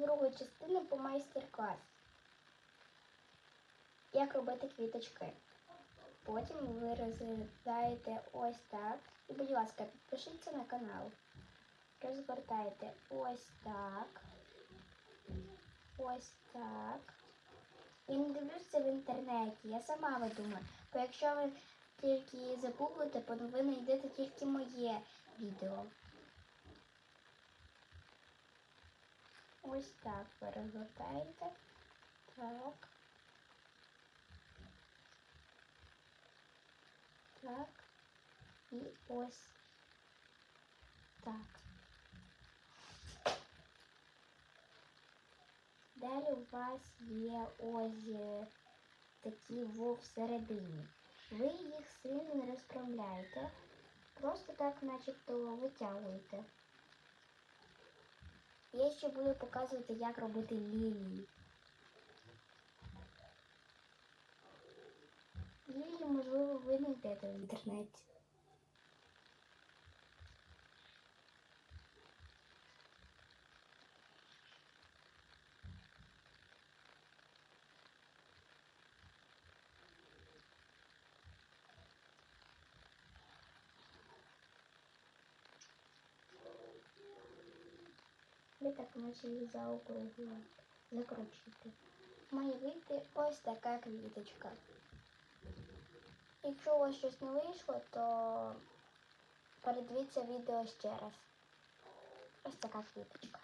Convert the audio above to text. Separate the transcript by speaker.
Speaker 1: другу частину по майстер-клас. Як робити квіточки. Потім ви розглядаєте ось так. І, будь ласка, підпишіться на канал. Розгортаєте ось так. Ось так. Я не дивлюся в інтернеті, я сама видумаю. Бо якщо ви тільки загуглите, то ви знайдете тільки моє відео. Ось так ви розгортаєте. Так. Так. І ось так. Далі у вас є ось е, такі всередині. Ви їх сильно не розправляєте, просто так начебто витягуєте. Я ще буду показувати, як робити лілії. Лілії, можливо, ви знайдете в інтернеті. Ви так наче їх заокруглюєте, закручуєте. Має вийти ось така квіточка. Якщо у вас щось не вийшло, то передивіться відео ще раз. Ось така квіточка.